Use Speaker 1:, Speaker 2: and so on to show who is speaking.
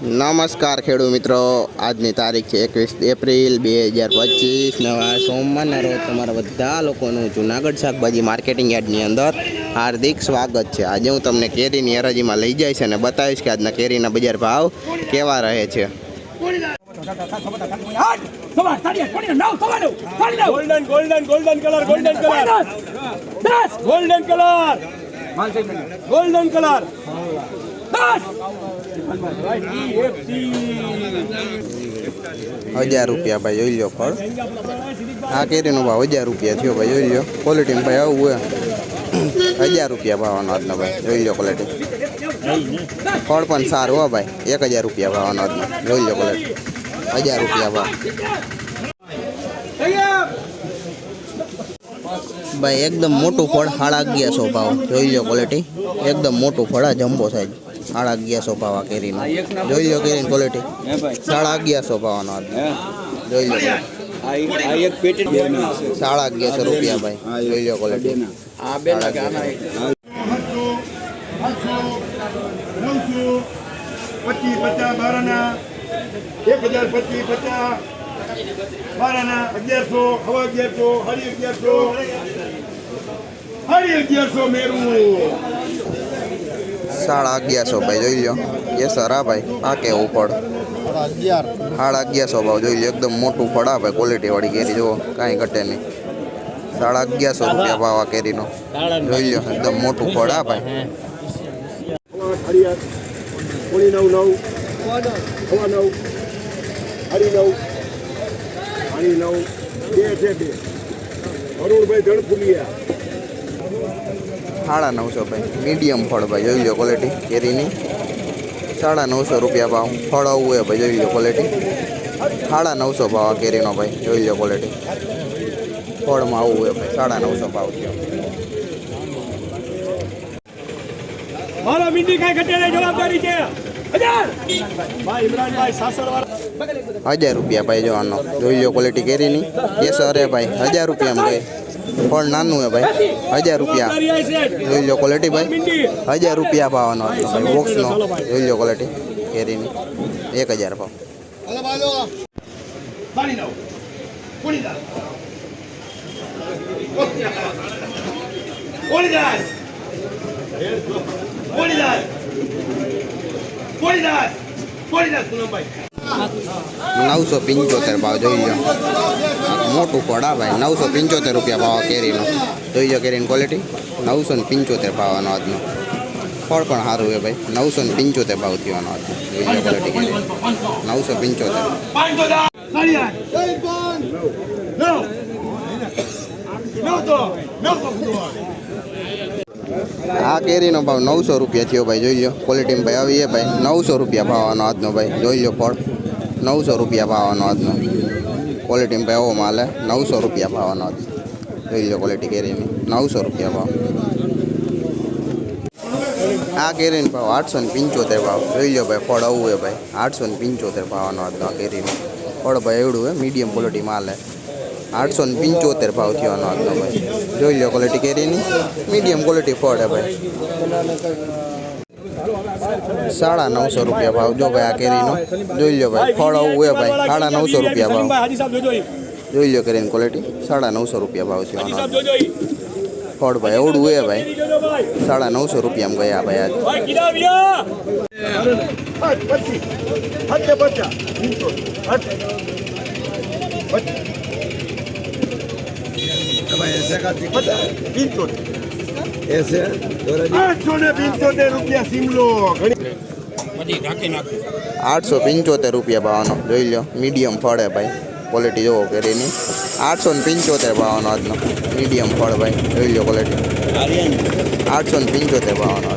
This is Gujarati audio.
Speaker 1: નમસ્કાર ખેડૂત મિત્રો. આજની તારીખ છે એકવીસ એપ્રિલ બે હજાર પચીસ. નવા સોમવારના રોજ તમારા બધા લોકોનું જુનાગઢ શાકભાજી માર્કેટિંગ યાર્ડની અંદર હાર્દિક સ્વાગત છે. આજે હું તમને કેરીની હરાજીમાં લઈ જઈશ અને બતાવીશ કે આજના કેરીના બજાર ભાવ કેવા રહે છે.
Speaker 2: Golden color.
Speaker 1: હજાર રૂપિયા ભાઈ, જોઈ લો ફળ. આ કેરીનો ભાવ હજાર રૂપિયા થયો ભાઈ, જોઈ લો ક્વોલિટીમાં ભાઈ આવું હોય. હજાર રૂપિયા ભાવનો આજનો ભાઈ, જોઈ લો ક્વોલિટી ફળ પણ સારું હો ભાઈ, એક હજાર રૂપિયા ભાવનો આજનો. જોઈ લો ક્વોલિટી હજાર રૂપિયા ભાવ. ભાઈ, એકદમ મોટું ફળ સાડા અગિયારસો ભાવ. જોઈ લો ક્વોલિટી એકદમ મોટું ફળ આ જમ્બો સાઈઝ સાડા અગિયારસો પાવા કેરીનો જોઈ લો કેરીની ક્વોલિટી સાડા અગિયારસો પાવાનો જોઈ લો સાડા અગિયારસો રૂપિયા ભાઈ જોઈ લો ક્વોલિટી
Speaker 3: પચીસ પચાસ બારના એક હજાર પચીસ પચાસ બારના અગિયારસો હવા અગિયારસો સાડી અગિયારસો સાડી અગિયારસો મેરું
Speaker 1: સાડા અગિયારસો ભાઈ, જોઈ લો કેસર આ ભાઈ પાકે ઉપર સાડા અગિયારસો ભાવ, જોઈ લો એકદમ મોટું ફળ આ ભાઈ ક્વોલિટી વાળી કેરી, જુઓ, કાંઈ ઘટે નહીં. સાડા અગિયારસો રૂપિયા ભાવ આ કેરીનો. જોઈ લો એકદમ મોટું ફળ આ ભાઈ.
Speaker 3: સાડી આઠ સાડા
Speaker 1: નવસો ભાઈ. મીડિયમ ફળ ભાઈ, જોઈ લો ક્વોલિટી કેરીની. સાડા નવસો રૂપિયા ભાવ. ફળ આવવું હોય ભાઈ, જોઈ લો ક્વોલિટી સાડા નવસો ભાવ આ કેરીનો ભાઈ, જોઈ લો ક્વોલિટી ફળમાં આવવું હોય ભાઈ, સાડા નવસો ભાવ થયો.
Speaker 2: જવાબદારી છે. હજાર
Speaker 1: રૂપિયા ભાઈ જોવાનો જોઈ લો ક્વોલિટી કેરીની. કેસર અરે ભાઈ, હજાર રૂપિયામાં ભાઈ. ફળ નાનું હે ભાઈ. હજાર રૂપિયા. જોઈ લો ક્વોલિટી ભાઈ. હજાર રૂપિયા ભાવનો બોક્સનો જોઈ લો ક્વોલિટી કેરીની. એક હજાર ભાવ.
Speaker 3: સાડી જાય? પોણી દસ
Speaker 1: નવસો પંચોતેર ભાવ જોઈ લો. મોટું આ ભાઈ નવસો પંચોતેર રૂપિયા ભાવ કેરીનો. જોઈ લો કેરીની ક્વોલિટી નવસો ને પંચોતેર ભાવનો આજનો. ફળ પણ સારું છે ભાઈ. નવસો ને પંચોતેર ભાવ થવાનો આજનો. જોઈ લો ક્વોલિટી કેરી. નવસો પંચોતેર.
Speaker 3: નવ. નવ. તો નવ
Speaker 1: આ કેરીનો ભાવ નવસો રૂપિયા થયો ભાઈ, જોઈ લો ક્વોલિટીમાં ભાઈ આવી ભાઈ. નવસો રૂપિયા ભાવવાનો આજનો ભાઈ, જોઈ લો ફળ. નવસો રૂપિયા ભાવવાનો આજનો. ક્વોલિટીમાં ભાઈ એવો માલ નવસો રૂપિયા ભાવવાનો આજ. જોઈ લો ક્વોલિટી કેરીની. નવસો રૂપિયા ભાવ. આ કેરીનો ભાવ આઠસો ને પંચોતેર ભાવ. જોઈ લો ભાઈ, ફળ આવું હે ભાઈ. આઠસો ને પંચોતેર ભાવવાનો આજનો આ કેરીનો. ફળ ભાઈ એવડું હે મીડિયમ ક્વોલિટી માલ હે આઠસો ને પંચોતેર ભાવ થયો આજનો ભાઈ જોઈ લો ક્વોલિટી કેરીની મીડિયમ ક્વોલિટી ફળ હે ભાઈ સાડા નવસો રૂપિયા ભાવ જો ભાઈ આ કેરીનો જોઈ લો ભાઈ ફળ આવું હોય ભાઈ સાડા નવસો રૂપિયા ભાવ
Speaker 2: હાજી સાહેબ જોજો ઈ.
Speaker 1: જોઈ લો કેરીની ક્વોલિટી સાડા નવસો રૂપિયા ભાવ થયો
Speaker 2: હાજી સાહેબ
Speaker 1: આનો.
Speaker 2: જોજો ઈ.
Speaker 1: ફળ ભાઈ એવડું હોય ભાઈ
Speaker 2: ઈ જોજો ભાઈ
Speaker 1: સાડા નવસો રૂપિયામાં ગયા ભાઈ આજ
Speaker 2: ભાઈ કીધા વિયા
Speaker 3: પાંચ પચીસ હત્તે પચાસ હત્તે આઠસો ને પંચોતેર રૂપિયા સિમલો.
Speaker 1: આઠસો પંચોતેર રૂપિયા ભાવનો. જોઈ લો મીડિયમ ફળ હે ભાઈ. ક્વોલિટી જોવો કેરીની આઠસો ને પંચોતેર ભાવનો આજનો. મીડિયમ ફળ ભાઈ. જોઈ લો ક્વોલિટી આઠસો ને પંચોતેર ભાવનો